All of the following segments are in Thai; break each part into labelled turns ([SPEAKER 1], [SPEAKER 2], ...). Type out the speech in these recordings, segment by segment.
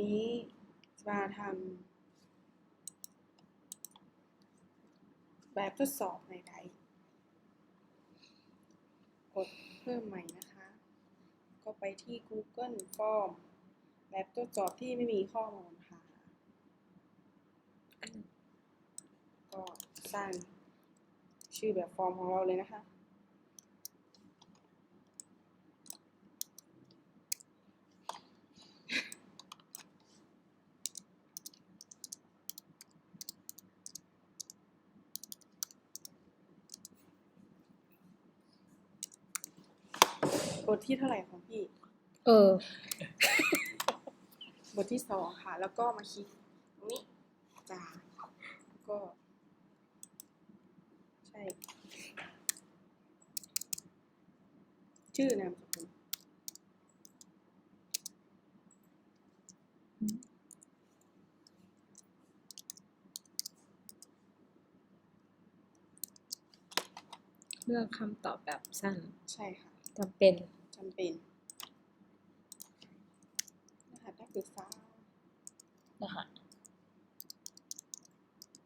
[SPEAKER 1] นี้จะทำแบบทดสอบในใดกดเพิ่มใหม่นะคะ ก็ไปที่ Google Form แบบทดสอบที่ไม่มีข้อมูลค่ะ ก็สร้างชื่อแบบฟอร์มของเราเลยนะคะ บทที่เท่าไหร่ของพี่
[SPEAKER 2] เออ
[SPEAKER 1] บทที่สองค่ะ แล้วก็มาคลิกตรงนี้จ้าแล้วก็ ใช่ ชื่อนามสกุล
[SPEAKER 2] เลือกคำตอบแบบสั้น
[SPEAKER 1] ใช่ค่ะ
[SPEAKER 2] จำเป็น
[SPEAKER 1] จำเป็น รหัสนักศึกษาร
[SPEAKER 2] หัส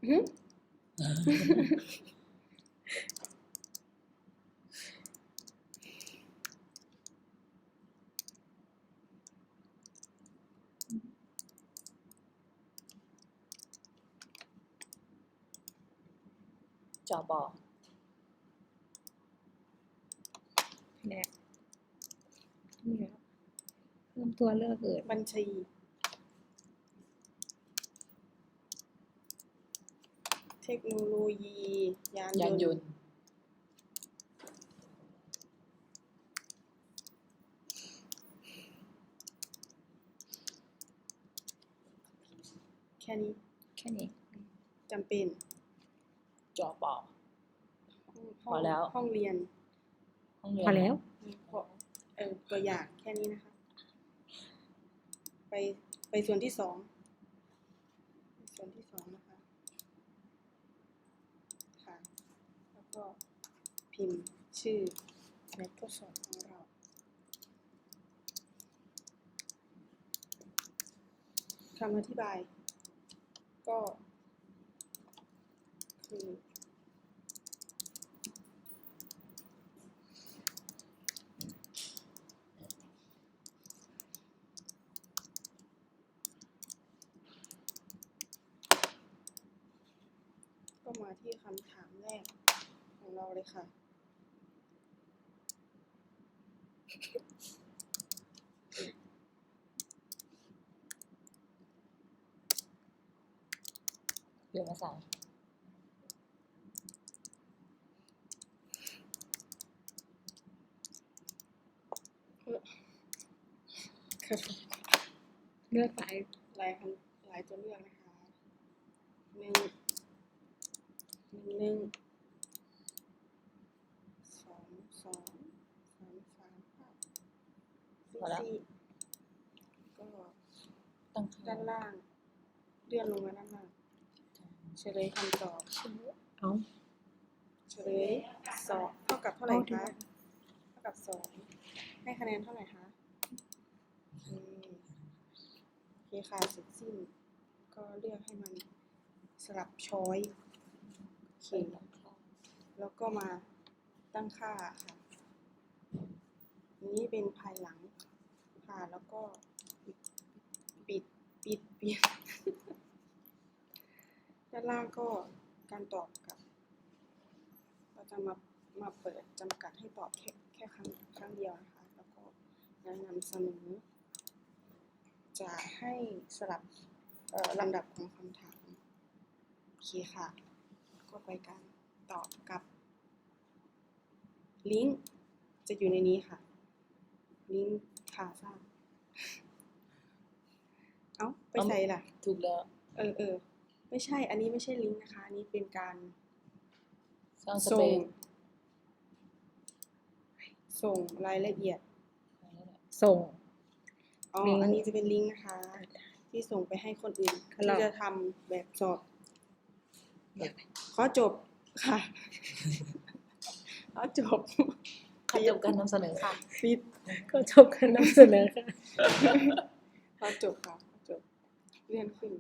[SPEAKER 1] อื้อหือ
[SPEAKER 2] จอบอแผนกนี่แล้วเพิ่ม ตัวเลือกอื่น
[SPEAKER 1] บัญชี เทคโนโลยี ยาน
[SPEAKER 3] ยาน
[SPEAKER 1] ย
[SPEAKER 3] ย
[SPEAKER 1] น
[SPEAKER 3] น
[SPEAKER 1] ต์
[SPEAKER 3] ต์
[SPEAKER 1] แค่นี้
[SPEAKER 2] แค่นี้
[SPEAKER 1] จำเป็น
[SPEAKER 3] จอบอ
[SPEAKER 1] ห้อง
[SPEAKER 3] พอแล้ว
[SPEAKER 1] ห้องเรียน
[SPEAKER 3] ห้องเรียน
[SPEAKER 2] พอแล้ว
[SPEAKER 1] พอเออตัวอย่างแค่นี้นะคะ ไปไปส่วนที่สอง ส่วนที่สองนะคะ ค่ะ แล้วก็พิมพ์ชื่อแบบทดสอบของเรา คำอธิบาย ก็คือ ก็มาที่คำถามแรกของเราเลยค่ะ
[SPEAKER 3] เรียนภาษา
[SPEAKER 2] เลือกไป
[SPEAKER 1] หลายคำหลายตัวเลือกนะคะหนึ่ง หนึ่งหนึ่งสองสองสามสามห้าสี่สี่ก็
[SPEAKER 3] ตั้ง
[SPEAKER 1] ด้านล่าง เลื่อนลงมาด้านล่างเฉลยคำตอบ
[SPEAKER 2] เอา
[SPEAKER 1] เฉลยสองเท่ากับเท่าไหร่
[SPEAKER 2] เอาดีก
[SPEAKER 1] คะ
[SPEAKER 2] ว่า
[SPEAKER 1] เท่ากับสองให้คะแนนเท่าไหร่คะอืมโอเคค่ะเสร็จสิ้นก็เลือกให้มันสลับช้อยโอ เคแล้วก็มาตั้งค่าค่ะ นี้เป็นภายหลังค่ะแล้วก็ปิดปิดปิดด้านล่างก็การตอบกับ เราจะมามาเปิดจำกัดให้ตอบแค่แค่ครั้งครั้งเดียวนะคะ แล้วก็แนะนำเสนอจะให้สลับลำดับของคำถาม โอเคค่ะ ก็ไปการตอบกับลิงก์จะอยู่ในนี้ค่ะ ลิงก์ค่ะทราบเอ้าไปใส่ล่ะ
[SPEAKER 3] ถูกแล้ว
[SPEAKER 1] เออเออไม่ใช่ อันนี้ไม่ใช่ลิงก์นะคะ อันนี้เป็นการ
[SPEAKER 3] สร้างส
[SPEAKER 1] ส่
[SPEAKER 3] เป
[SPEAKER 1] ง
[SPEAKER 3] ซ
[SPEAKER 1] ส่งรายละเอียด
[SPEAKER 2] ส่ง
[SPEAKER 1] อ๋อ
[SPEAKER 2] ลิงก์
[SPEAKER 1] อันนี้จะเป็นลิงก์นะคะ ที่ส่งไปให้คนอื่น
[SPEAKER 2] ค่ะเรา
[SPEAKER 1] ที่จะทำแบบสอบ
[SPEAKER 3] แบบ
[SPEAKER 1] ขอจบค่ะขอจบ
[SPEAKER 3] ขจบการนำเสนอค่ะ
[SPEAKER 1] ปิด
[SPEAKER 2] ก็จบการนำเสนอค่ะ
[SPEAKER 1] ขอจบค่ะขอจบเลื่อนขึ้น